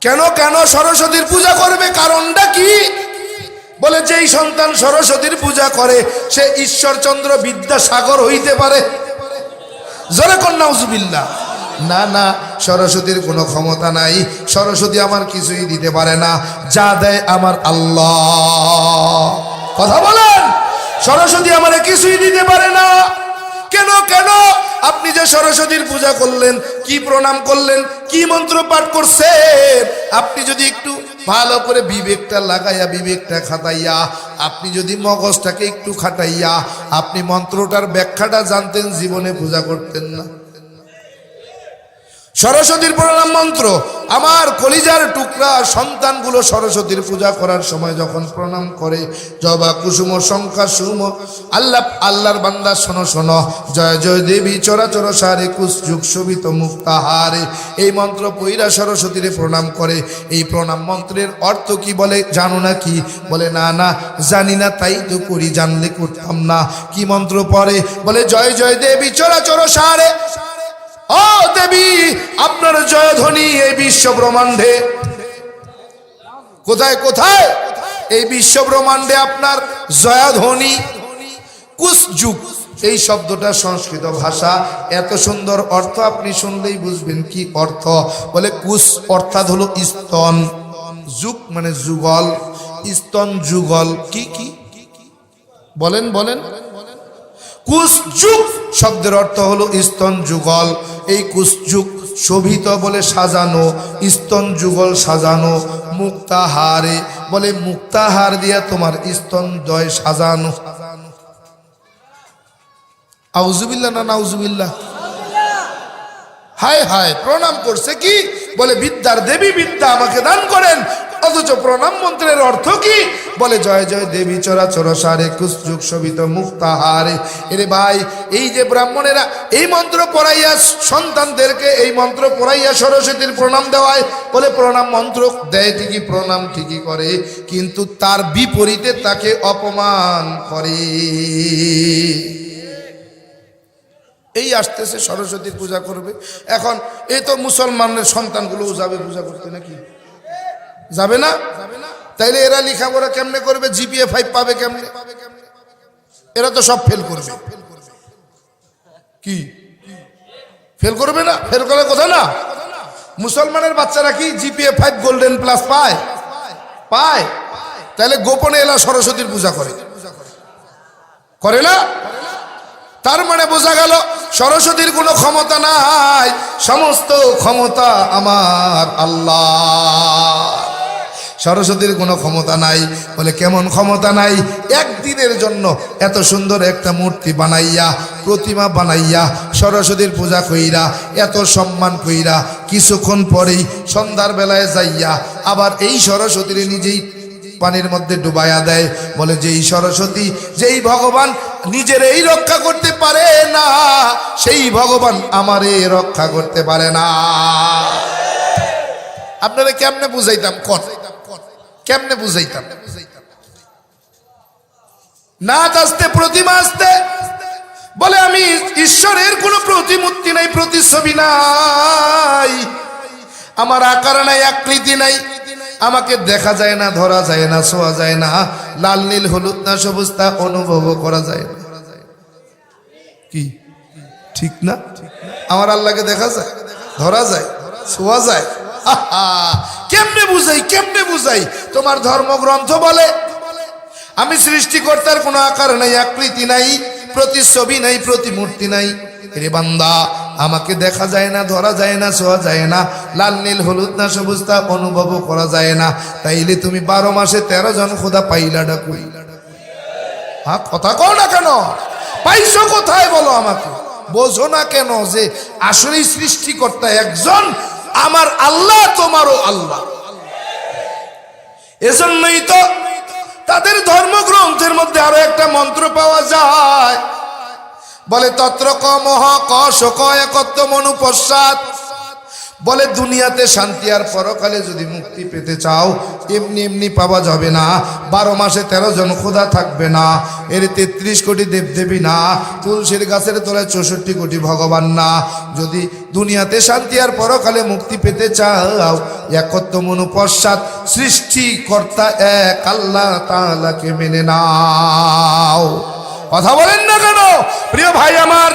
কেন কেন সরস্বতীর পূজা করবে? কারণটা কি? বলে যেই সন্তান সরস্বতীর পূজা করে, সে ঈশ্বরচন্দ্র বিদ্যাসাগর হইতে পারে। জোরে কন্যা উজুবিল্লা না না, সরস্বতীর কোনো ক্ষমতা নাই। সরস্বতী আমার কিছুই দিতে পারে না। যা দেয় আমার আল্লাহ। কথা বলেন? সরস্বতী আমার কিছুই দিতে পারে না। কেন কেন? আপনি যে সরস্বতীর পূজা করলেন, কি প্রণাম করলেন, কি মন্ত্র পাঠ করছেন? আপনি যদি একটু ভালো করে বিবেকটা লাগাইয়া, বিবেকটা খাটাইয়া, আপনি যদি মগজটাকে একটু খাটাইয়া, আপনি মন্ত্রটার ব্যাখ্যাটা জানতেন, জীবনে পূজা করতেন না। সরস্বতীর প্রণাম মন্ত্র। আমার কলিজার টুকরা সন্তানগুলো সরস্বতীর পূজা করার সময় যখন প্রণাম করে, জবা কুসুম শঙ্কা সুম, আল্লাহ, আল্লাহর বান্দা শোনো শোনো, জয় জয় দেবী চরাচর সারে কুস যুগ শোভিত মুক্তাহারে। এই মন্ত্র পৈরা সরস্বতীর প্রণাম করে। এই প্রণাম মন্ত্রের অর্থ কি বলে জানো না কি? বলে, না না, জানি না, তাই তো করি, জানলে করতাম না। কি মন্ত্র পড়ে? বলে, জয় জয় দেবী চরাচর সারে ও দেবী, আপনার জয়ধ্বনি এই বিশ্ব ব্রহ্মাণ্ডে। কোথায় কোথায়? এই বিশ্ব ব্রহ্মাণ্ডে আপনার জয়ধ্বনি। কুসযুগ এই শব্দটা সংস্কৃত ভাষা। এত সুন্দর অর্থ আপনি শুনলেই বুঝবেন কি অর্থ। বলে কুস অর্থাৎ হলো স্তন। যুগ মানে যুগল, স্তন যুগল। কি কি? বলেন বলেন। কুসযুগ শব্দের অর্থ হলো স্তন যুগল। এই কুসযুগ শোভিত বলে সাজানো, স্তন যুগল সাজানো, মুক্তাহারে বলে মুক্তাহার দিয়া তোমার স্তন দয় সাজানো। আউজুবিল্লা না নাউজুবিল্লা হায় হায়, প্রণাম করছে কি? বলে বিদ্যার দেবী বিদ্যা আমাকে দান করেন। অথচ প্রণাম মন্ত্রের অর্থ কি? বলে, জয় জয় দেবী চরাচর সারে কুসযুগ শোভিত মুক্তাহারে। এরে ভাই, এই যে ব্রাহ্মণেরা এই মন্ত্র পড়াইয়া সন্তানদেরকে এই মন্ত্র পড়াইয়া সরস্বতীর প্রণাম দেওয়ায়, বলে, প্রণাম মন্ত্র দেয় ঠিকই, প্রণাম ঠিকই করে, কিন্তু তার বিপরীতে তাকে অপমান করে। এই আসতেছে সরস্বতীর পূজা করবে। এখন এই তো মুসলমানের সন্তানগুলো যাবে পূজা করতে নাকি? যাবে না? তাইলে এরা লেখাপড়া কেমনে করবে? জিপিএ ফাইভ পাবে কেমনে? এরা তো সব ফেল করবে। কি? ফেল করবে না? ফেল করার কথা না? মুসলমানের বাচ্চারা কি জিপিএ ফাইভ গোল্ডেন প্লাস পায়? পায়। তাহলে গোপনে এলা সরস্বতীর পূজা করে। করে না? তার মানে বোঝা গেল, সরস্বতীর কোনো ক্ষমতা নাই। সমস্ত ক্ষমতা আমার আল্লাহ। সরস্বতীর কোনো ক্ষমতা নাই। বলে, কেমন ক্ষমতা নাই? একদিনের জন্য এত সুন্দর একটা মূর্তি বানাইয়া, প্রতিমা বানাইয়া, সরস্বতীর পূজা কইরা, এত সম্মান কইরা, কিছুক্ষণ পরেই সন্ধ্যার বেলায় যাইয়া আবার এই সরস্বতীর নিজেই পানির মধ্যে ডুবাইয়া দেয়। বলে, যেই সরস্বতী, যেই ভগবান নিজের এই রক্ষা করতে পারে না, সেই ভগবান আমারে রক্ষা করতে পারে না। আপনারা কেমনে বুঝাইতাম? কর কেমনে বুঝাইতাম? নাচ আসতে প্রতিমা আসতে, বলে আমি ঈশ্বরের কোনো প্রতিমূর্তি নাই, প্রতিচ্ছবি নাই। আমার আকার নাই, আকৃতি নাই। আমাকে দেখা যায় না, ধরা যায় না, ছোঁয়া যায় না। লাল, নীল, হলুদ না, সবুজ তা অনুভব করা যায় না। কি? ঠিক না? আমার আল্লাহকে দেখা যায়, ধরা যায়, ছোঁয়া যায়। কেমনে বুঝাই কেমনে বুঝাই? তোমার ধর্মগ্রন্থ বলে, আমি সৃষ্টিকর্তার কোনো আকার নাই, আকৃতি নাই, প্রতিচ্ছবি নাই, প্রতিমূর্তি নাই। রে বান্দা, আমাকে দেখা যায় না, ধরা যায় না ছোঁয়া যায় না, লাল, নীল, হলুদ না সবুজ তা অনুভব করা যায় না। তাইলে তুমি বারো মাসে তেরো জন খোদা পাইলা ডাকুই। হ্যাঁ কথা কও না কেন? পাইছো কোথায় বলো আমাকে? বোঝো না কেন যে আসলে সৃষ্টিকর্তা একজন আমার আল্লাহ তোমারও আল্লাহ। এজন্যই তো তাদের ধর্মগ্রন্থের মধ্যে আরও একটা মন্ত্র পাওয়া যায়। বলে, তত্র ক মহ ক শোক একত্ব মনু পশ্চাৎ বলে, দুনিয়াতে শান্তি আর পরকালে যদি মুক্তি পেতে চাও, এমনি এমনি পাওয়া যাবে না। বারো মাসে তেরো জন খোদা থাকবে না। এর তেত্রিশ কোটি দেবদেবী না। তুলসীর গাছের তলায় চৌষট্টি কোটি ভগবান না। যদি দুনিয়াতে শান্তি আর পরকালে মুক্তি পেতে চাও একত্র মনু মনুপশ্চাৎ সৃষ্টিকর্তা এক আল্লাহ তাআলাকে মেনে নাও। কথা বলেন না কেন? প্রিয় ভাই আমার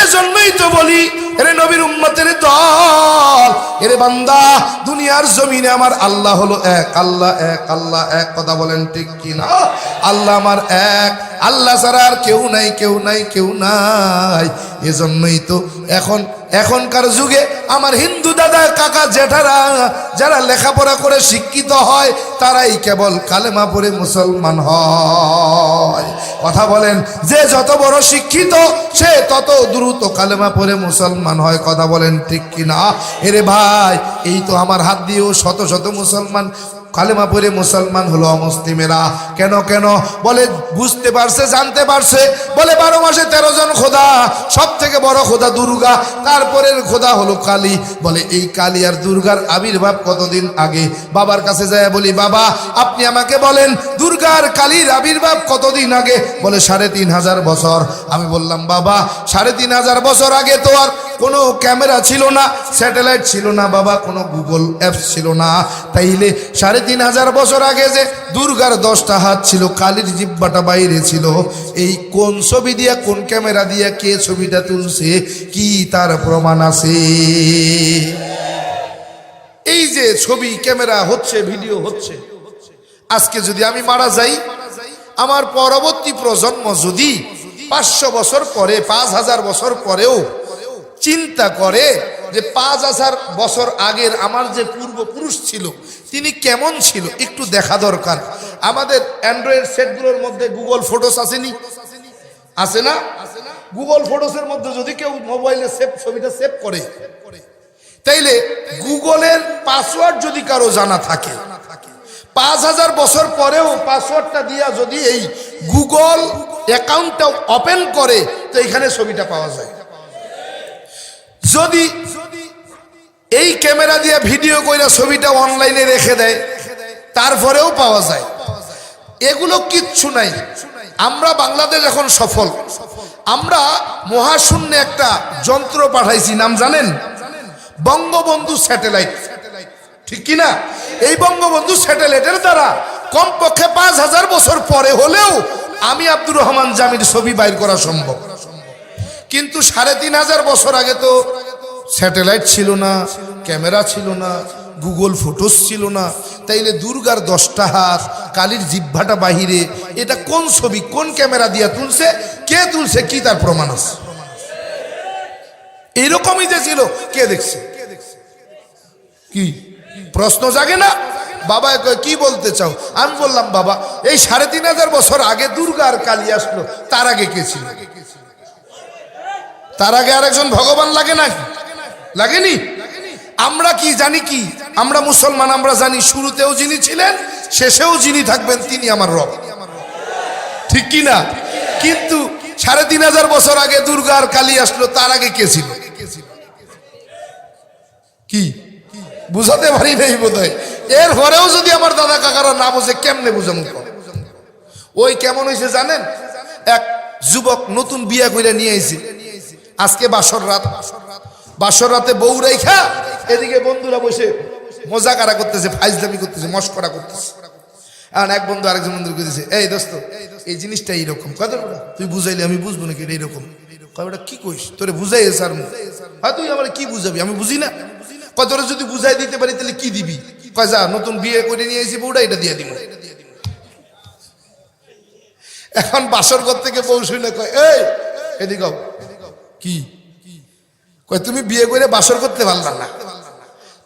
এজন্যই তো বলি, এরে নবীর উম্মতের দল। এরে বান্দা, দুনিয়ার জমিনে আমার আল্লাহ হলো এক, আল্লাহ এক আল্লাহ এক, কথা বলেন ঠিক কি না আল্লাহ আমার এক, আল্লাহ ছাড়া আর কেউ নাই কেউ নাই কেউ নাই। এজন্যই তো এখন, এখনকার যুগে আমার হিন্দু দাদা, কাকা, জেঠারা যারা লেখাপড়া করে শিক্ষিত হয়, তারাই কেবল কালেমা পড়ে মুসলমান হয়। কথা বলেন, যে যত বড় শিক্ষিত, সে তত দ্রুত কালেমা পরে মুসলমান হয়। কথা বলেন ঠিক কিনা? এরে ভাই, এই তো আমার হাত দিয়েও শত শত মুসলমান কালেমা পড়ে মুসলমান হলো অমুসলিমেরা। কেন কেন? বলে, বুঝতে পারছে, জানতে পারছে। বলে, বারো মাসে তেরো জন খোদা সব থেকে বড় খোদা দুর্গা, তারপরের খোদা হলো কালী। বলে, এই কালী আর দুর্গার আবির্ভাব কতদিন আগে? বাবার কাছে যায় বলি, বাবা, আপনি আমাকে বলেন, দুর্গার কালীর আবির্ভাব কতদিন আগে? বলে, সাড়ে তিন হাজার বছর। আমি বললাম, বাবা, সাড়ে তিন হাজার বছর আগে তো আর কোনো ক্যামেরা ছিল না, স্যাটেলাইট ছিল না, বাবা, কোনো গুগল অ্যাপস ছিল না। তাইলে সাড়ে তিন হাজার বছর আগে যে দুর্গার দশটা হাত ছিল, কালির জিব্বাটা বাইরে ছিল, এই কোন ছবি দিয়া, কোন ক্যামেরা দিয়া, কে ছবিটা তুলছে, কি তার প্রমাণ আছে? এই যে ছবি, ক্যামেরা হচ্ছে, ভিডিও হচ্ছে, আজকে যদি আমি মারা যাই, আমার পরবর্তী প্রজন্ম যদি পাঁচশো বছর পরে, পাঁচ হাজার বছর পরেও চিন্তা করে যে পাঁচ হাজার বছর আগের আমার যে পূর্বপুরুষ ছিল তিনি কেমন ছিল একটু দেখা দরকার। আমাদের অ্যান্ড্রয়েড সেটগুলোর মধ্যে গুগল ফটোস আসেনি? আছে না? গুগল ফটোসের মধ্যে যদি কেউ মোবাইলে সেভ ছবিটা সেভ করে, তাইলে গুগলের পাসওয়ার্ড যদি কারও জানা থাকে, পাঁচ হাজার বছর পরেও পাসওয়ার্ডটা দিয়া যদি এই গুগল অ্যাকাউন্টটা ওপেন করে, তো এখানে ছবিটা পাওয়া যায়। যদি এই ক্যামেরা দিয়ে ভিডিও কইরা ছবিটা অনলাইনে রেখে দেয়, তারপরেও পাওয়া যায়। এগুলো কিচ্ছু নাই। আমরা বাংলাদেশ এখন সফল। আমরা মহাশূন্যে একটা যন্ত্র পাঠাইছি, নাম জানেন? বঙ্গবন্ধু স্যাটেলাইট। ঠিক কি না এই বঙ্গবন্ধু স্যাটেলাইটের দ্বারা কমপক্ষে পাঁচ হাজার বছর পরে হলেও আমি আব্দুর রহমান জামির ছবি বাইর করা সম্ভব। কিন্তু সাড়ে তিন হাজার বছর আগে তো স্যাটেলাইট ছিল না, ক্যামেরা ছিল না, গুগল ফটোস ছিল না। তাইলে দুর্গার দশটা হাত, কালির জিহ্বাটা বাহিরে, এটা কোন ছবি, কোন ক্যামেরা দিয়া তুলছে, কে তুলছে, কি তার প্রমাণ আছে? এইরকমই যে ছিল, কে দেখছে? কি? প্রশ্ন জাগে না? বাবা কি বলতে চাও? আমি বললাম, বাবা, এই সাড়ে তিন হাজার বছর আগে দুর্গা আর কালী আসলো, তার আগে কে ছিল? তার আগে আরেকজন ভগবান লাগে না লাগেনি? আমরা কি জানি কি? আমরা মুসলমান, আমরা জানি শুরুতেও যিনি ছিলেন, শেষেও যিনি থাকবেন তিনি আমার রব। ঠিক কি না? কিন্তু সাড়ে তিন হাজার বছর আগে দুর্গা আর কালী আসলো, তার আগে কে ছিল? কি? বুঝাতে পারি নাই বোধ হয় এর পরেও যদি আমার দাদা কাকারা না বোঝে, কেমনে কও? ওই কেমন হয়েছে জানেন? এক যুবক নতুন বিয়া করে নিয়ে আইছে। আজকে বাসর রাত বাসর রাতে। বউ রেখা, এদিকে বন্ধুরা বসে মজা কারা করতেছে, ফাইজলামি করতেছে, মস্করা করতেছে। আর এক বন্ধু আরেকজন বন্ধু করতেছে এই দোস্ত, এই জিনিসটা এইরকম। কত তুই বুঝাইলি, আমি বুঝব নাকি এইরকম? ওটা কি কইস? তোরে বুঝাই স্যার হয়, তুই আমার কি বুঝাবি? আমি বুঝি না? কয়, তোরে যদি বুঝাই দিতে পারি, তাহলে কি দিবি? কয় নতুন বিয়ে করে নিয়ে এসে বউটা, এটা দিয়ে দিব। এখন বাসর ঘর থেকে বউ শুনে কয়, এই, এদিকে কি? কয়, তুমি বিয়ে করে বাসর করতে পারলাম না।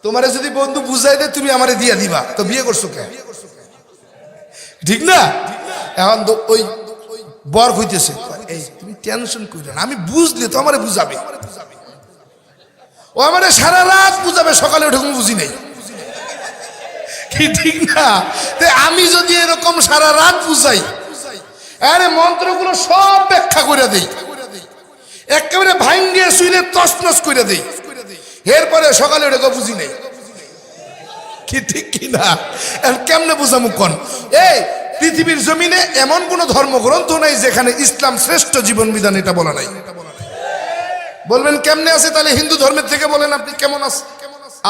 তোমারে যদি বন্ধু বুঝাই দে তুমি আমারে দিয়ে দিবা। তো বিয়ে করছ কে? ঠিক না? এখন ওই বর হইতেছে এই, তুমি টেনশন করো না, আমি বুঝলে তো আমারে বুঝাবে। ও আমারে সারা রাত বুঝাবে, সকালে কোনো বুঝি নাই। ঠিক না? আমি যদি এরকম সারা রাত বুঝাই, আরে মন্ত্রগুলো সব ব্যাখ্যা করে দেই। একেবারে ভাঙ্গে শুইলে তসনস করে দিই। এরপরে সকালে ওটা বুঝি নেই। কি ঠিক কি না? কেমনে বুঝামু কন? এই, পৃথিবীর জমিনে এমন কোন ধর্মগ্রন্থ নাই যেখানে ইসলাম শ্রেষ্ঠ জীবন বিধান এটা বলা নাই। বলবেন, কেমনে আছে তাহলে হিন্দু ধর্মের থেকে বলেন আপনি কেমন আছে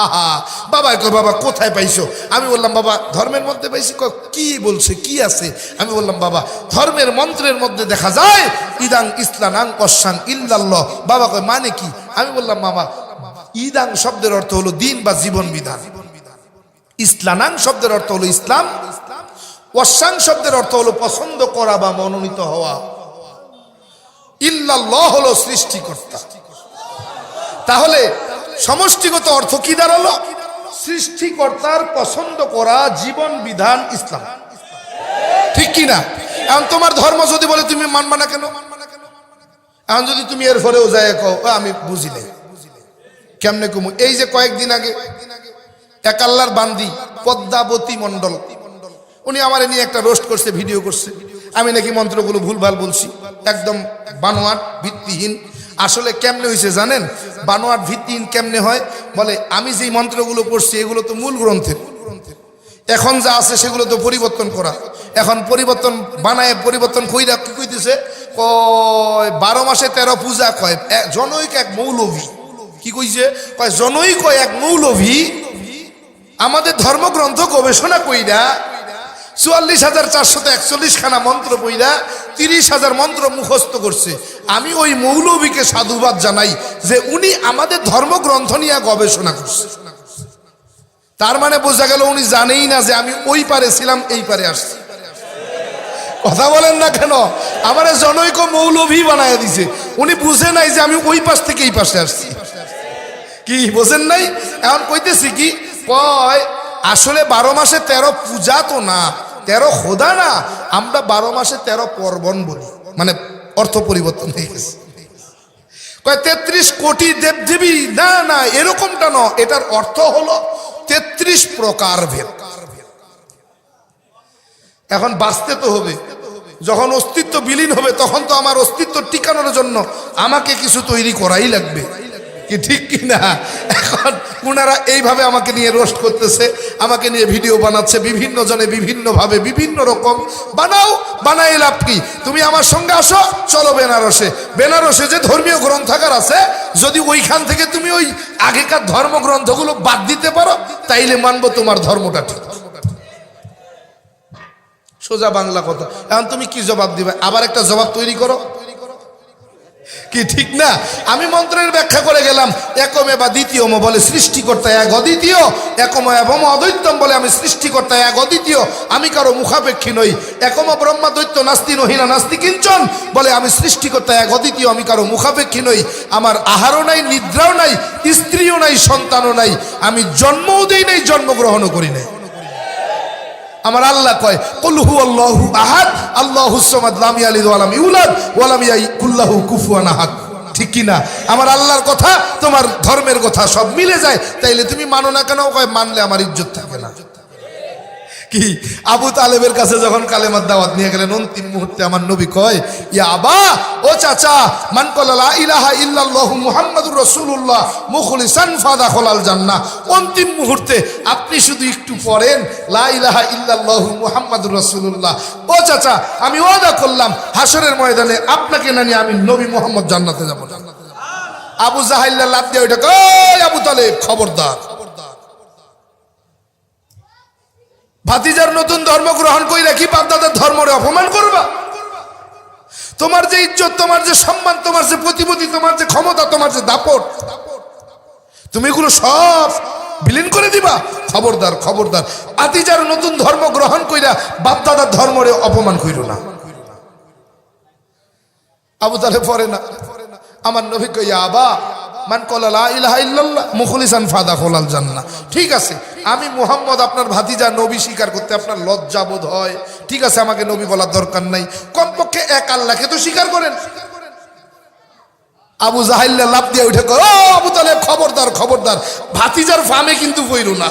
আহা বাবা কো বাবা, কোথায় পাইছো? আমি বললাম, বাবা, ধর্মের মধ্যে পাইছি। কি বলছে, কি আছে? আমি বললাম, বাবা, ধর্মের মন্ত্রের মধ্যে দেখা যায়, ইদাং ইসলানাং অসাং ইল্লাল্লাহ। বাবা কয় মানে কি? আমি বললাম, বাবা, ইদাং শব্দের অর্থ হলো দিন বা জীবন বিধান। ইসলানাং শব্দের অর্থ হলো ইসলাম। ওয়াসাং শব্দের অর্থ হলো পছন্দ করা বা মনোনীত হওয়া। ইল্লাল্লাহ হলো সৃষ্টিকর্তা। তাহলে সমষ্টিগত অর্থ কি দাঁড়াল? সৃষ্টিকর্তার পছন্দ করা জীবন বিধান ইসলাম। ঠিক কি না? এখন তোমার ধর্ম যদি বলে তুমি মানবা না কেন? এখন যদি তুমি এর পরেও যায় কও আমি বুঝি নাই। কেমনে কুমু? এই যে কয়েকদিন আগে এক আল্লাহর বান্দি, পদ্মাবতী মণ্ডল, উনি আমার নিয়ে একটা রোস্ট করছে ভিডিও করছে। আমি নাকি মন্ত্রগুলো ভুলভাল বলছি। একদম বানোয়াট, ভিত্তিহীন আসলে কেমনে হয়েছে জানেন? বানোয়াট ভিত্তিহীন কেমনে হয়? বলে, আমি যেই মন্ত্রগুলো পড়ছি, এগুলো তো মূল গ্রন্থের। এখন যা আছে সেগুলো তো পরিবর্তন করা। এখন পরিবর্তন বানায়, পরিবর্তন কইরা কি কইতেছে? কয়, বারো মাসে তেরো পূজা কয় জনৈক এক মৌলভী। কি কইছে? কয়, জনৈক এক মৌলভী আমাদের ধর্মগ্রন্থ গবেষণা কইরা চুয়াল্লিশ হাজার চারশত একচল্লিশ খানা মন্ত্র বইরা তিরিশ হাজার মন্ত্র মুখস্থ করছে। আমি ওই মৌলবীকে সাধুবাদ জানাই যে উনি আমাদের ধর্মগ্রন্থ নিয়ে গবেষণা করছে। তার মানে বোঝা গেল উনি জানেই না যে আমি ওই পারে ছিলাম, এই পারে আসছি। কথা বলেন না কেন? আমার জনৈক মৌলভী বানায় দিছে। উনি বুঝে নাই যে আমি ওই পাশ থেকে এই পাশে আসছি। কি, বোঝেন নাই? এখন কইতেছি কি, কয়, আসলে বারো মাসে তেরো পূজা তো না। তেরো খোদা না, আমরা বারো মাসে তেরো পর্বণ বলি। মানে অর্থ পরিবর্তন হয়ে গেছে। কয়, তেত্রিশ কোটি দেবদেবী? না না, এরকমটা ন এটার অর্থ হলো তেত্রিশ প্রকার ভেদ। এখন বাঁচতে তো হবে। যখন অস্তিত্ব বিলীন হবে, তখন তো আমার অস্তিত্ব টিকানোর জন্য আমাকে কিছু তৈরি করাই লাগবে। কি ঠিক কি না? এখন ওনারা এইভাবে আমাকে নিয়ে রোস্ট করতেছে, আমাকে নিয়ে ভিডিও বানাচ্ছে, বিভিন্ন জনে বিভিন্নভাবে বিভিন্ন রকম। বানাও বানাই লাভ কি? তুমি আমার সঙ্গে আসো, চলো বেনারসে। বেনারসে যে ধর্মীয় গ্রন্থাগার আছে, যদি ওইখান থেকে তুমি ওই আগেকার ধর্মগ্রন্থগুলো বাদ দিতে পারো, তাইলে মানবো তোমার ধর্মটা ঠিক। সোজা বাংলা কথা। এখন তুমি কি জবাব দিবে? আবার একটা জবাব তৈরি করো। কি ঠিক না? আমি মন্ত্রের ব্যাখ্যা করে গেলাম, একমে বা দ্বিতীয় বলে সৃষ্টিকর্তা এক অদ্বিতীয়, একম এবং অদ্বৈতম বলে আমি সৃষ্টিকর্তা এক অদ্বিতীয়, আমি কারও মুখাপেক্ষী নই। একম ব্রহ্মা, দৈত্য, নাস্তি নহিনা নাস্তি, কিঞ্চন বলে আমি সৃষ্টিকর্তা এক অদ্বিতীয়, আমি কারও মুখাপেক্ষী নই। আমার আহারও নাই, নিদ্রাও নাই, স্ত্রীও নাই, সন্তানও নাই। আমি জন্মও দেই নাই, জন্মগ্রহণও করি নাই। আমার আল্লাহ কয় কলহু আল্লাহু আহাদ, আল্লাহ হুসমাদ লামি আলী ওয়া লাম ইউলাদ ওয়া কুল্লাহু ইয়াকুল্লাহু কুফুয়ান আহাদ। ঠিক কিনা আমার আল্লাহর কথা, তোমার ধর্মের কথা সব মিলে যায়, তাইলে তুমি মানো না কেন? কয়, মানলে আমার ইজ্জত থাকে না। কি? আবু তালেবের কাছে যখন কালেমার দাওয়াত নিয়ে গেলেন, অন্তিম মুহূর্তে আমার নবী কয়, ইয়া আবা, ও চাচা, মান কলা লা ইলাহা ইল্লাল্লাহু মুহাম্মাদুর রাসূলুল্লাহ, মুখলিসান ফাদাখলাল জান্নাহ। অন্তিম মুহূর্তে আপনি শুধু একটু পড়েন, লা ইলাহা ইল্লাল্লাহু মুহাম্মাদুর রাসূলুল্লাহ। ও চাচা, আমি ওয়াদা করলাম হাসরের ময়দানে আপনাকে না নিয়ে আমি নবী মুহাম্মদ জান্নাতে যাব। আবু জাহাইল্লা লাভ দিয়ে ওইটা কই আবু তালেব, খবরদার। ভাতিজার নতুন ধর্ম গ্রহণ করে রাখি বাপদাদার ধর্মরে অপমান করবা? তোমার যে ইজ্জত, তোমার যে সম্মান, তোমার যে প্রতিপত্তি, তোমার যে ক্ষমতা, তোমার যে দাপট, তুমি এগুলো সব বিলীন করে দিবা? খবরদার খবরদার। আতিজার নতুন ধর্ম গ্রহণ কইরা বাপদাদার ধর্মরে অপমান কইর না। আবু তাহলে পরে না। আমার নবী কইয়া, আবা মান কলালা ইলাহা ইল্লাল্লাহ, মুখলিসান ফাদা খোলাল জান্না ঠিক আছে, আমি মুহাম্মদ আপনার ভাতিজা, নবী স্বীকার করতে আপনার লজ্জা বোধ হয়। ঠিক আছে, আমাকে নবী বলার দরকার নাই। কমপক্ষে এক আল্লাহকে তো স্বীকার করেন। আবু জাহাইল্লা লাভ দিয়ে উঠে ও আবু তালে খবরদার খবরদার। ভাতিজার ফামে কিন্তু বইরু না।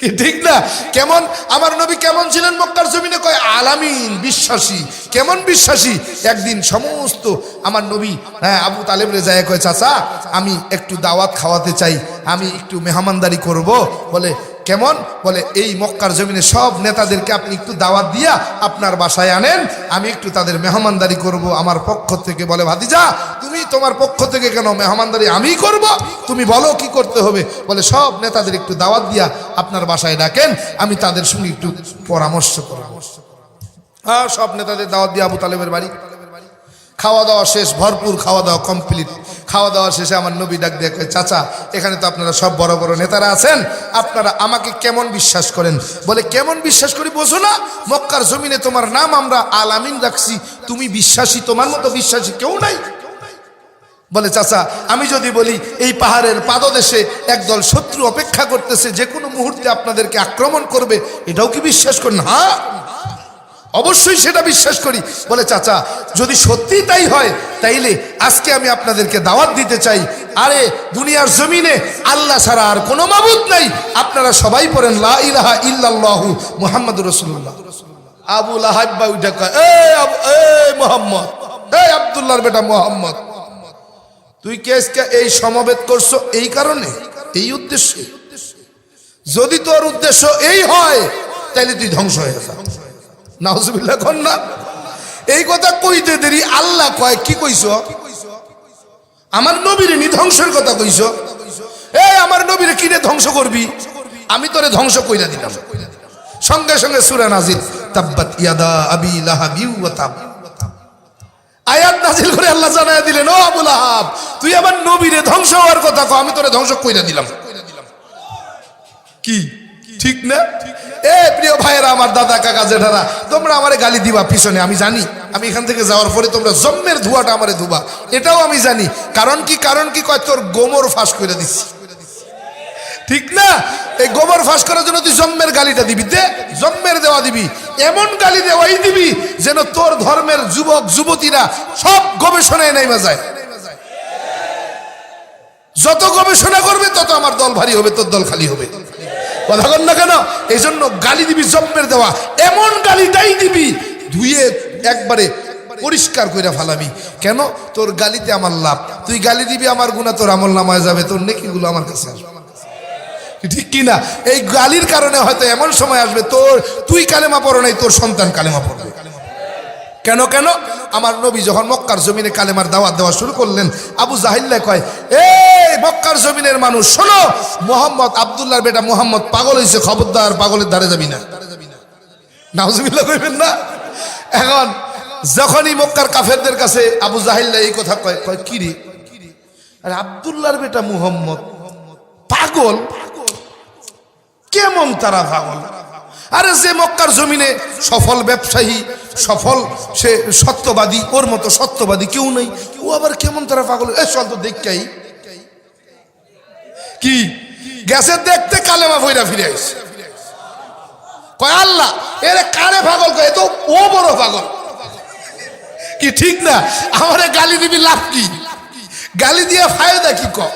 ঠিক না? কেমন? আমার নবী কেমন ছিলেন মক্কার জমিনে? কয়, আলামিন, বিশ্বাসী। কেমন বিশ্বাসী? একদিন সমস্ত আমার নবী হ্যাঁ আবু তালেব রে যায়, কয়, চাচা, আমি একটু দাওয়াত খাওয়াতে চাই, আমি একটু মেহমানদারি করব। বলে কেমন? বলে, এই মক্কার জমিনে সব নেতাদেরকে আপনি একটু দাওয়াত দিয়া আপনার বাসায় আনেন, আমি একটু তাদের মেহমানদারি করব আমার পক্ষ থেকে। বলে, ভাতিজা, তুমি তোমার পক্ষ থেকে কেন মেহমানদারি আমি করব? তুমি বলো কি করতে হবে? বলে, সব নেতাদের একটু দাওয়াত দিয়া আপনার বাসায় ডাকেন, আমি তাদের সঙ্গে একটু পরামর্শ করব। হ্যাঁ সব নেতাদের দাওয়াত দিয়ে আবু তালেবের বাড়ি। খাওয়া দাওয়া শেষ, ভরপুর খাওয়া দাওয়া কমপ্লিট। খাওয়া দাওয়া শেষে আমার নবী ডাক দিয়ে চাচা, এখানে তো আপনারা সব বড় বড় নেতারা আছেন। আপনারা আমাকে কেমন বিশ্বাস করেন? বলে, কেমন বিশ্বাস করি বোঝো না, মক্কার জমিনে তোমার নাম আমরা আলামিন রাখছি। তুমি বিশ্বাসী, তোমার মতো বিশ্বাসী কেউ নাই। বলে, চাচা, আমি যদি বলি, এই পাহাড়ের পাদদেশে একদল শত্রু অপেক্ষা করতেছে, যে কোনো মুহূর্তে আপনাদেরকে আক্রমণ করবে, এটাও কি বিশ্বাস করেন? হ্যাঁ। অবশ্যই সেটা বিশ্বাস করি। বলে, চাচা, যদি সত্যি তাই হয়, তাইলে আজকে আমি আপনাদেরকে দাওয়াত দিতে চাই। আরে, দুনিয়ার জমিনে আল্লাহ ছাড়া আর কোনো মাবুদ নাই। আপনারা সবাই পড়েন, লা ইলাহা ইল্লাল্লাহু মুহাম্মাদুর রাসূলুল্লাহ। আবু লাহাব বা উঠা আবু- মোহাম্মদ এই আব্দুল্লাহর বেটা মোহাম্মদ, তুই কে আজকে এই সমবেত করছ এই কারণে, এই উদ্দেশ্যে? যদি তোর উদ্দেশ্য এই হয় তাহলে তুই ধ্বংস হয়ে যা। নাউজুবিল্লাহ, কন না? এই কথা কইতে দেরি, আল্লাহ কয়, কি কইছ? আমার নবীর নিধ্বংসের কথা কইছ। এই আমার নবীরে কিনে ধ্বংস করবি? আমি তোরে ধ্বংস কইরা দিলাম। সঙ্গে সঙ্গে সুরা নাজিল, তাব্বাত ইয়াদা আবি লাহাবি ওয়া তাব। আয়াত নাজিল করে আল্লাহ জানায় দিলেন, ও আবুল আহাব তুই আমার নবীরে ধ্বংস হওয়ার কথা কও, আমি তোরে ধ্বংস কইরা দিলাম। কি? ঠিক না? এ প্রিয় ভাইয়েরা, আমার দাদা কাকা জেঠারা, তোমরা আমারে গালি দিবা পিছনে, আমি জানি। আমি এখান থেকে যাওয়ার পরে তোমরা জম্মের ধোয়াটা আমারে ধুবা। এটাও আমি জানি। কারণ কি কারণ কি? কয়, তোর গোমর ফাঁস করে দিছি। ঠিক না? এই গোবর ফাঁস করার জন্য তুই জম্মের গালিটা দিবি, দে। জম্মের দেওয়া দিবি। এমন গালি দেওয়াই দিবি যেন তোর ধর্মের যুবক, যুবতীরা সব গবেষণায় নেমে যায়। যত গবেষণা করবে, তত আমার দল ভারী হবে, তোর দল খালি হবে। কথা না কেন? এই জন্য গালি দিবি জম্মের দেওয়া। এমন গালিটাই দিবি, ধুয়ে একবারে পরিষ্কার করে ফালামি কেন? তোর গালিতে আমার লাভ। তুই গালি দিবি, আমার গুণা তোর আমল নামায় যাবে। তোর নেকিগুলো আমার কাছে আসবে। ঠিক কিনা এই গালির কারণে হয়তো এমন সময় আসবে, তোর তুই কালেমা পড়ো নাই, তোর সন্তান কালেমা পড়বে। কেন কেন? আমার নবী যখন মক্কার জমিনে কালেমার দাওয়াত দেওয়া শুরু করলেন, আবু জাহিল্লা কয়, এই মক্কার জমিনের মানুষ, শোনো, মোহাম্মদ আবদুল্লাহর বেটা মোহাম্মদ পাগল হয়েছে খবরদার, পাগলের ধারে যাবি না। নাউজুবিল্লাহ কইবেন না? এখন যখনই মক্কার কাফেরদের কাছে আবু জাহিল্লা এই কথা কয় কয়, কি রে? আরে, আবদুল্লাহর বেটা মুহাম্মদ পাগল? কেমন তারা পাগল? আরে যে মক্কার জমিনে সফল ব্যবসায়ী, সফল, সে সত্যবাদী, ওর মতো সত্যবাদী কেউ নেই। ও আবার কেমন তারা পাগল? এ, চল তো দেখাই কি? গেছে দেখতে কালেমা ভৈরা ফিরে আইস কয়, আল্লাহ, এরে কারে পাগল কয়? তো ও বড় পাগল। কি ঠিক না? আমারে গালি দিবি লাভ কি? গালি দিয়ে ফায়দা কি কর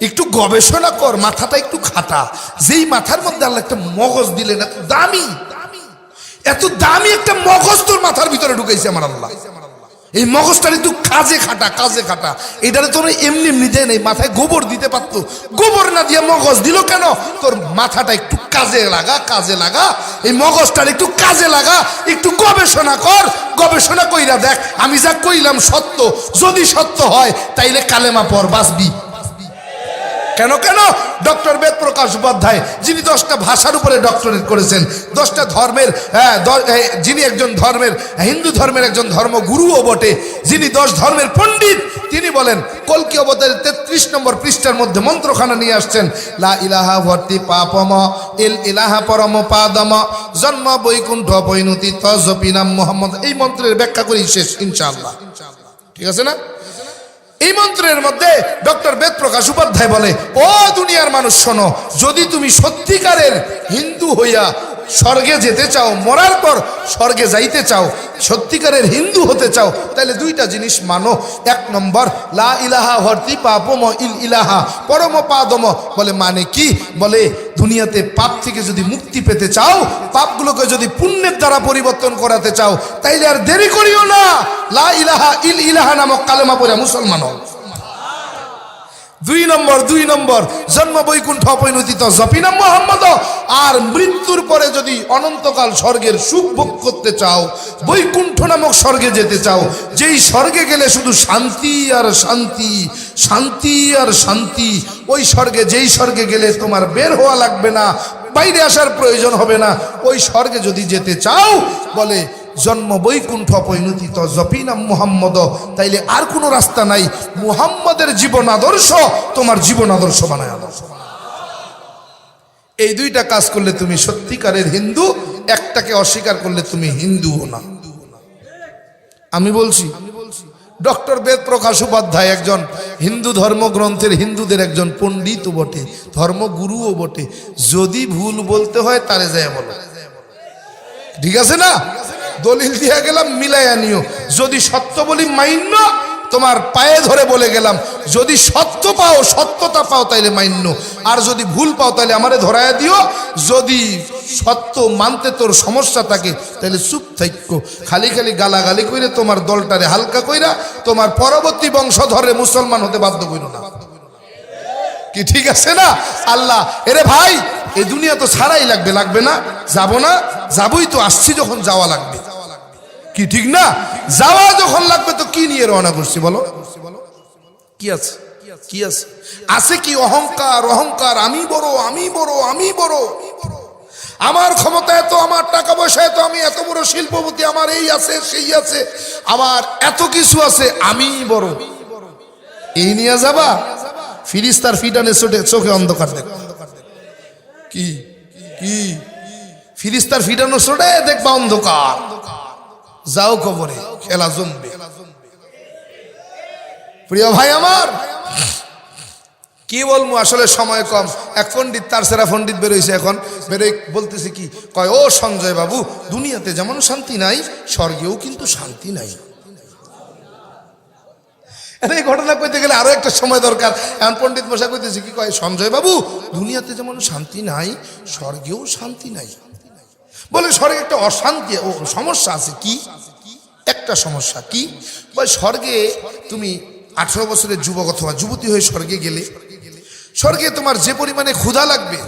একটু গবেষণা কর, মাথাটা একটু খাটা। যেই মাথার মধ্যে আল্লাহ একটা মগজ দিলেন, এত দামি। দামি এত দামি একটা মগজ তোর মাথার ভিতরে ঢুকাইছে আমার আল্লাহ। এই মগজটার একটু কাজে খাটা কাজে খাটা। এটারে তোর এমনি এমনি দেয় নাই, মাথায় গোবর দিতে পারতো। গোবর না দিয়ে মগজ দিল কেন? তোর মাথাটা একটু কাজে লাগা কাজে লাগা। এই মগজটার একটু কাজে লাগা, একটু গবেষণা কর। গবেষণা কইরা দেখ, আমি যা কইলাম সত্য। যদি সত্য হয়, তাইলে কালেমা পর বাঁচবি। কেন কেন? ডক্টর বেদ প্রকাশ উপাধ্যায় যিনি দশটা ভাষার উপরে ডক্টরেট করেছেন দশটা ধর্মের হ্যাঁ, যিনি একজন ধর্মের হিন্দু ধর্মের একজন ধর্মগুরুও বটে যিনি দশ ধর্মের পণ্ডিত তিনি বলেন কলকি অবতারের তেত্রিশ নম্বর পৃষ্ঠার মধ্যে মন্ত্রখানা নিয়ে আসছেন লা ইলাহা ভর্তি পাপম ইল ইলাহা পরম পাদম জন্ম বৈকুণ্ঠ পৈনতি তজপিনাম মোহাম্মদ এই মন্ত্রের ব্যাখ্যা করি শেষ ইনশাআল্লাহ। ঠিক আছে না? এই মন্ত্রের মধ্যে ডক্টর বেদ প্রকাশ উপাধ্যায় বলে, ও দুনিয়ার মানুষ শোনো, যদি তুমি সত্যিকারের হিন্দু হইয়া স্বর্গে যেতে চাও, মরার পর স্বর্গে যাইতে চাও, সত্যিকারের হিন্দু হতে চাও, তাহলে দুইটা জিনিস মানো। এক নম্বর, লা ইলাহা হর্তি পাপম ইল ইলাহা, পরম পাদম বলে মানে কি? বলে দুনিয়াতে পাপ থেকে যদি মুক্তি পেতে চাও, পাপগুলোকে যদি পুণ্যের দ্বারা পরিবর্তন করাতে চাও, তাইলে আর দেরি করিও না। লা ইলাহা ইল ইলাহা নামক কালেমা পড়ে মুসলমান হও। দুই নম্বর দুই নম্বর। জন্ম বৈকুণ্ঠ অপরিণতিত জপিনাম মোহাম্মদ। আর মৃত্যুর পরে যদি অনন্তকাল স্বর্গের সুখ ভোগ করতে চাও, বৈকুণ্ঠ নামক স্বর্গে যেতে চাও, যেই স্বর্গে গেলে শুধু শান্তি আর শান্তি শান্তি আর শান্তি, ওই স্বর্গে, যেই স্বর্গে গেলে তোমার বের হওয়া লাগবে না, বাইরে আসার প্রয়োজন হবে না, ওই স্বর্গে যদি যেতে চাও, বলে জন্ম বৈকুণ্ঠ পরিণতিত। জপিনাম মুহাম্মদ। তাইলে আর কোনো রাস্তা নাই। মুহাম্মদের জীবন আদর্শ, তোমার জীবন আদর্শ বানায় আদর্শ এই দুইটা কাজ করলে তুমি সত্যিকারের হিন্দু, একটাকে অস্বীকার করলে তুমি হিন্দুও না। আমি বলছি, ডক্টর বেদ প্রকাশ উপাধ্যায় একজন হিন্দু ধর্মগ্রন্থের হিন্দুদের একজন পণ্ডিত বটে, ধর্মগুরুও বটে। যদি ভুল বলতে হয়, তারে যায় বলো। ঠিক আছে না? দলিল দিয়া গেলাম, মিলাইয়া নিও। যদি সত্য বলি, মাইন্য, তোমার পায়ে ধরে বলে গেলাম। যদি সত্য পাও, সত্যতা পাও, তাইলে মাইন্য। আর যদি ভুল পাও তাহলে আমারে ধরায় দিও। যদি সত্য মানতে তোর সমস্যা থাকে তাহলে চুপ থাইক্য খালি খালি গালাগালি কইরে তোমার দলটারে হালকা কইরা, তোমার পরবর্তী বংশধরে মুসলমান হতে বাধ্য কইর না। কি ঠিক আছে না? আল্লাহ, এরে ভাই, এই দুনিয়া তো ছাড়াই লাগবে লাগবে না? যাব না? যাবই তো, আসছি যখন, যাওয়া লাগবে। কি ঠিক না? যাওয়া যখন লাগবে তো কি নিয়ে রওনা করছি বলো? কি আছে? কি আছে? আছে কি অহংকার? অহংকার, আমি বড় আমি বড় আমি বড়। আমার ক্ষমতা এত, আমার টাকা পয়সা এত, আমি এত বড় শিল্পপতি, আমার এই আছে, সেই আছে। আমার এত কিছু আছে, আমি বড়। এই নিয়ে যাবা? ফিরিস্তার ফিটানে চোখে চোখে অন্ধকার দেখ। কি? কি? ফিরিস্তার ফিটানো চোটে দেখবা অন্ধকার। যাও কবরে, খেলা জমবে। প্রিয় ভাই আমার, কি বলব, আসলে সময় কম। এক পণ্ডিত, তার সেরা পণ্ডিত বেরোইছে এখন। বেরোই, বলতেছে কি, কয়, ও সঞ্জয় বাবু, দুনিয়াতে যেমন শান্তি নাই, স্বর্গেও কিন্তু শান্তি নাই। এই ঘটনা কইতে গেলে আরও একটা সময় দরকার। এমন পণ্ডিত মশা কইতেছে কি, কয়, সঞ্জয় বাবু, দুনিয়াতে যেমন শান্তি নাই, স্বর্গেও শান্তি নাই। বলে, স্বর্গে একটা অশান্তি ও সমস্যা আছে। কি? একটা সমস্যা, কি? বলে, স্বর্গে তুমি আঠারো বছরের যুবক অথবা যুবতী হয়ে স্বর্গে গেলে, স্বর্গে তোমার যে পরিমাণে ক্ষুধা লাগবে,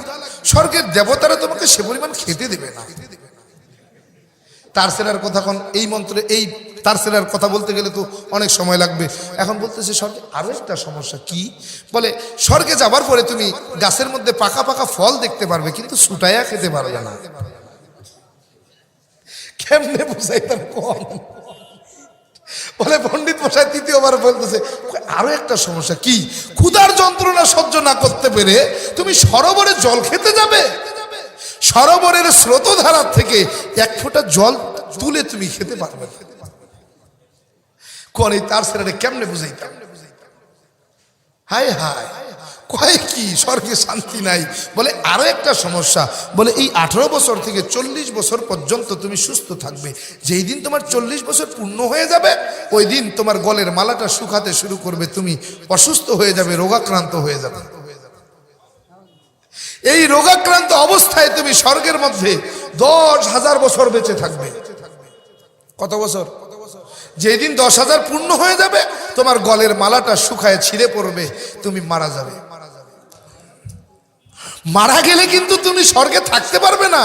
স্বর্গের দেবতারা তোমাকে সে পরিমাণ খেতে দেবে না। তার সেরার কথা কোন, এই মন্ত্রে, এই তার সেরার কথা বলতে গেলে তো অনেক সময় লাগবে। এখন বলতেছে, স্বর্গে আরও একটা সমস্যা, কি? বলে, স্বর্গে যাবার পরে তুমি গাছের মধ্যে পাকা পাকা ফল দেখতে পারবে, কিন্তু ছুটাইয়া খেতে পারবে না। কেমনে বুঝাই তার কম। বলে পণ্ডিত মশাই তৃতীয়বার বলতেছে আরও একটা সমস্যা কি? ক্ষুধার যন্ত্রণা সহ্য না করতে পেরে তুমি সরোবরে জল খেতে যাবে? সরোবরের স্রোতধারার থেকে এক ফোঁটা জল তুলে তুমি খেতে পারবে। কোন তার সেরারে কেমনে বুঝাইতাম? হায় হায়। কয় কি স্বর্গে শান্তি নাই? বলে আরও একটা সমস্যা। বলে, এই আঠারো বছর থেকে চল্লিশ বছর পর্যন্ত তুমি সুস্থ থাকবে। যেই দিন তোমার চল্লিশ বছর পূর্ণ হয়ে যাবে, ওই দিন তোমার গলের মালাটা শুকাতে শুরু করবে, তুমি অসুস্থ হয়ে যাবে, রোগাক্রান্ত হয়ে যাবে। এই রোগাক্রান্ত অবস্থায় তুমি স্বর্গের মধ্যে দশ হাজার বছর বেঁচে থাকবে। কত বছর? যেদিন দশ হাজার পূর্ণ হয়ে যাবে, তোমার গলের মালাটা শুকায় ছিঁড়ে পড়বে, তুমি মারা যাবে। মারা গেলে কিন্তু তুমি স্বর্গে থাকতে পারবে না।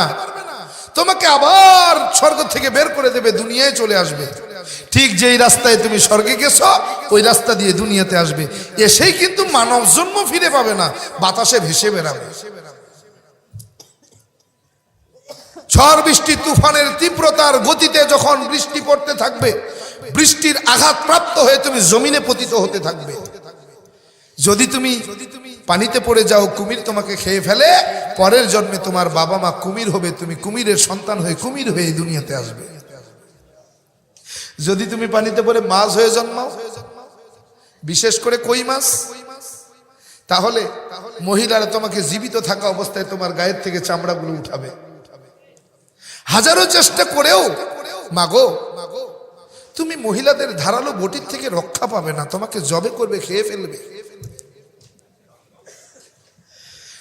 তোমাকে আবার স্বর্গ থেকে বের করে দেবে, দুনিয়ায় চলে আসবে। ঠিক যেই রাস্তায় তুমি স্বর্গে গেছো, ওই রাস্তা দিয়ে দুনিয়াতে আসবে। এসেই কিন্তু মানব জন্ম ফিরে পাবে না, বাতাসে ভেসে বেড়াবে। ঝড় বৃষ্টি, তুফানের তীব্রতার গতিতে যখন বৃষ্টি পড়তে থাকবে, বৃষ্টির আঘাত প্রাপ্ত হয়ে তুমি জমিনে পতিত হতে থাকবে। যদি তুমি পানিতে পড়ে যাও, কুমির তোমাকে খেয়ে ফেলে, পরের জন্মে তোমার বাবা মা কুমির হবে, তুমি কুমিরের সন্তান হয়ে কুমির হয়ে এই দুনিয়াতে আসবে। যদি তুমি পানিতে পড়ে মাছ হয়ে জন্মাও, বিশেষ করে কই মাছ, তাহলে মহিলারা তোমাকে জীবিত থাকা অবস্থায় তোমার গায়ের থেকে চামড়াগুলো উঠাবে। হাজারো চেষ্টা করেও, মাগো, তুমি মহিলাদের ধারালো বটির থেকে রক্ষা পাবে না, তোমাকে জবে করবে, খেয়ে ফেলবে।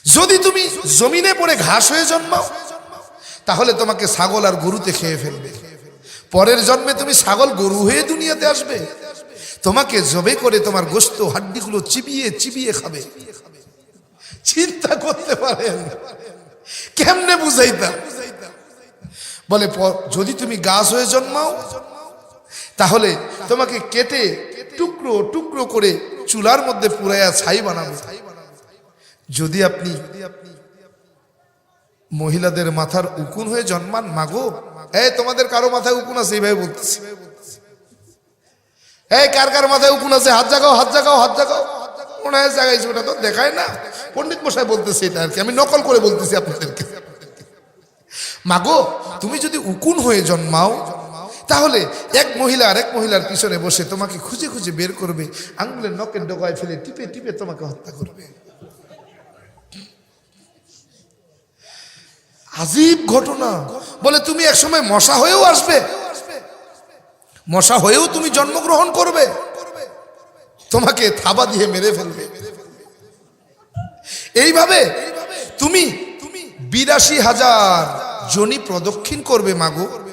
যদি তুমি জমিনে পড়ে ঘাস হয়ে জন্মাও, তাহলে তোমাকে ছাগল আর গরুতে খেয়ে ফেলবে। পরের জন্মে তুমি ছাগল গরু হয়ে দুনিয়াতে আসবে। তোমাকে জবে করে তোমার গোস্ত হাড্ডিগুলো চিবিয়ে চিবিয়ে খাবে। চিন্তা করতে পারেন কেমনে বুঝাইতাম বলে যদি তুমি গাছ হয়ে জন্মাও, তাহলে তোমাকে কেটে টুকরো টুকরো করে চুলার মধ্যে পুরাইয়া ছাই বানাবে। যদি আপনি মহিলাদের মাথার উকুন হয়ে জন্মান, মাগো? এই, তোমাদের কারও মাথায় উকুন আছে, এইভাবে বলতেছে। এই, কার কার মাথায় উকুন আছে? হাত জাগাও হাত জাগাও হাত জাগাও। মনে হয় জাগাইছে ওটা তো দেখায় না। পণ্ডিত মশাই বলতেছে এটা আর কি। আমি নকল করে বলতেছি আপনাদেরকে। মাগো, তুমি যদি উকুন হয়ে জন্মাও, তাহলে এক মহিলা আর এক মহিলার পিছনে বসে তোমাকে খুঁজে খুঁজে বের করবে আঙ্গুলের নখের ডগায় ফেলে টিপে টিপে তোমাকে হত্যা করবে। আজীব ঘটনা। বলে, তুমি একসময় মশা হয়েও আসবে। মশা হয়েও তুমি জন্মগ্রহণ করবে। তোমাকে থাবা দিয়ে মেরে ফেলবে। এইভাবে তুমি তুমি বিরাশি হাজার জনি প্রদক্ষিণ করবে, মাগো।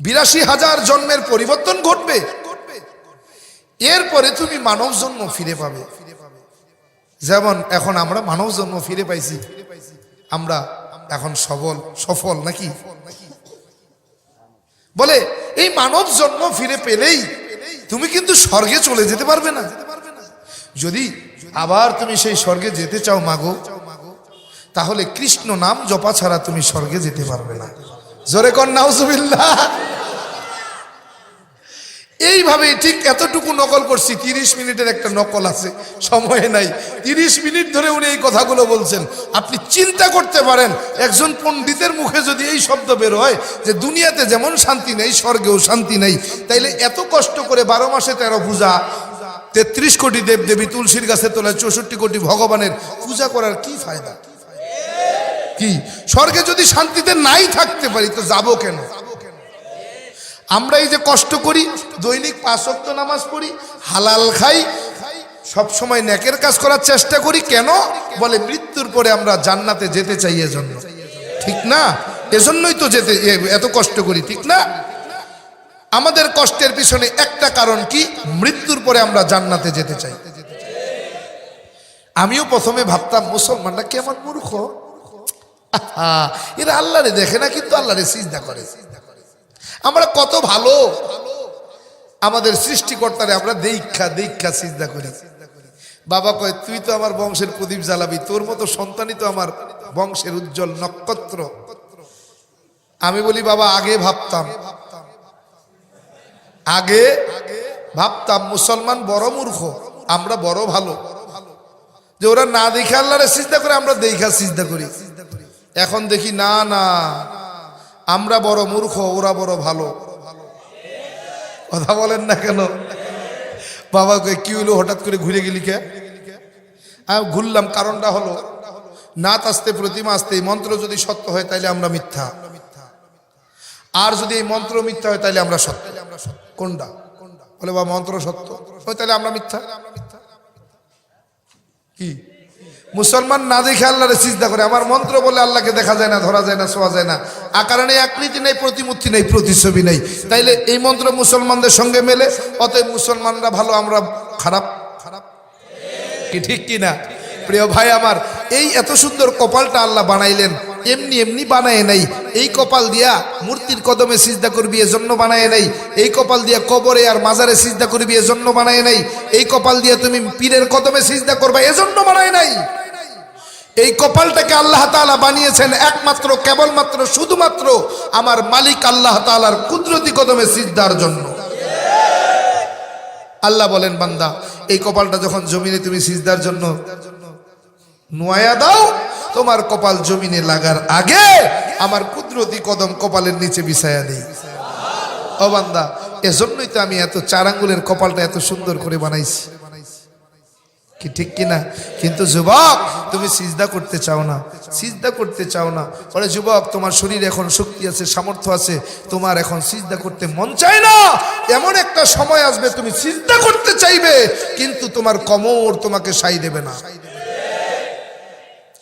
বিরাশি হাজার জন্মের পরিবর্তন ঘটবে। এরপরে তুমি মানব জন্ম ফিরে পাবে। যেমন এখন আমরা মানব জন্ম ফিরে পাইছি। আমরা এখন সবল, সফল নাকি? বলে, এই মানব জন্ম ফিরে পেলেই তুমি কিন্তু স্বর্গে চলে যেতে পারবে না। যদি আবার তুমি সেই স্বর্গে যেতে চাও মাগো, তাহলে কৃষ্ণ নাম জপা ছাড়া তুমি স্বর্গে যেতে পারবে না। জোরে কন্যা নাউজুবিল্লাহ। এইভাবে ঠিক এতটুকু নকল করছি, তিরিশ মিনিটের একটা নকল আছে, সময় নাই। তিরিশ মিনিট ধরে উনি এই কথাগুলো বলছেন। আপনি চিন্তা করতে পারেন, একজন পণ্ডিতের মুখে যদি এই শব্দ বের হয় যে দুনিয়াতে যেমন শান্তি নেই, স্বর্গেও শান্তি নেই, তাইলে এত কষ্ট করে বারো মাসে তেরো পূজা, তেত্রিশ কোটি দেব দেবী তুলসীর গাছে তোলা চৌষট্টি কোটি ভগবানের পূজা করার কি ফায়দা? কি? স্বর্গে যদি শান্তিতে নাই থাকতে পারি, তো যাব কেন? আমরা এই যে কষ্ট করি, দৈনিক পাঁচ ওয়াক্ত নামাজ পড়ি, হালাল খাই, সব সময় নেকের কাজ করার চেষ্টা করি, কেন? বলে মৃত্যুর পরে আমরা জান্নাতে যেতে চাই এজন্য। ঠিক না? এজন্যই তো যেতে এত কষ্ট করি, ঠিক না? আমাদের কষ্টের পিছনে একটা কারণ কি? মৃত্যুর পরে আমরা জান্নাতে যেতে চাই। আমিও প্রথমে ভাবতাম, মুসলমানরা কি আমার মূর্খ? এরা আল্লাহরে দেখে না, কিন্তু আল্লাহরে সিজদা করে। আমরা কত ভালো। আমাদের সৃষ্টিকর্তারে আমরা দীক্ষা দীক্ষা সিজদা করি। বাবা কয়, তুই তো আমার বংশের প্রদীপ জ্বালাবি, তোর মতো সন্তানই তো আমার বংশের উজ্জ্বল নক্ষত্র। আমি বলি, বাবা, আগে ভাবতাম। আগে ভাবতাম, মুসলমান বড় মূর্খ, আমরা বড় ভালো। যে ওরা না দেখে আল্লাহরে সিজদা করে, আমরা দেখা সিজদা করি। এখন দেখি, না না। আমরা বড় মূর্খ, ওরা বড় ভালো। কথা বলেন না কেন? বাবা কই কি হলো হঠাৎ করে ঘুরে গেলি কে? আমি ঘুরলাম, কারণটা হলো, নাত আসতে, প্রতিমা আসতে, এই মন্ত্র যদি সত্য হয় তাহলে আমরা মিথ্যা। আর যদি এই মন্ত্র মিথ্যা হয় তাহলে আমরা সত্য। কোনটা? বলে বা মন্ত্র সত্য। হয় তাহলে আমরা মিথ্যা? কি? মুসলমান না দেখে আল্লাহরে চিন্তা করে, আমার মন্ত্র বলে আল্লাহকে দেখা যায় না, ধরা যায় না, শোয়া যায় না। আকারে নেই, আকৃতি নেই, প্রতিমূর্তি নেই প্রতিছবি নেই। তাইলে এই মন্ত্র মুসলমানদের সঙ্গে মেলে, অতএব মুসলমানরা ভালো, আমরা খারাপ খারাপ। কি ঠিক কি না? প্রিয় ভাই আমার, এই এত সুন্দর কপালটা আল্লাহ বানাইলেন, এমনি এমনি বানায় নাই। এই কপাল দিয়া মূর্তির কদমে সিজদা করবি, এজন্য বানায় নাই। এই কপাল দিয়া কবরে আর মাজারে সিজদা করবি, এজন্য বানায় নাই। এই কপাল দিয়া তুমি পীরের কদমে সিজদা করবা, এজন্য বানায় নাই। এই কপালটাকে আল্লাহ তাআলা বানিয়েছেন একমাত্র, কেবলমাত্র, শুধুমাত্র আমার মালিক আল্লাহ তাআলার কুদরতি কদমে সিজদার জন্য। আল্লাহ বলেন, বান্দা, এই কপালটা যখন জমিনে তুমি সিজদার জন্য নোয়া দাও, তোমার কপাল জমিনে লাগার আগে আমার কুদরতি কদম কপালের নিচে বিছায়া দেই। ও বান্দা, এজন্যই তো আমি এত চার আঙ্গুলের কপালটা এত সুন্দর করে বানাইছি। কি ঠিক কিনা? কিন্তু যুবক, তুমি সিজদা করতে চাও না। সিজদা করতে চাও না। বলে, যুবক, তোমার শরীর এখন শক্তি আছে, সামর্থ্য আছে। তোমার এখন সিজদা করতে মন চায় না। এমন একটা সময় আসবে, তুমি সিজদা করতে চাইবে, কিন্তু তোমার কমর তোমাকে সাই দেবে না।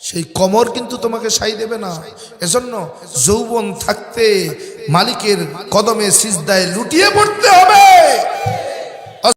সেই কমর কিন্তু তোমাকে সাই দেবে না। এজন্য যৌবন থাকতে মালিকের কদমে সিজদায় লুটিয়ে পড়তে হবে।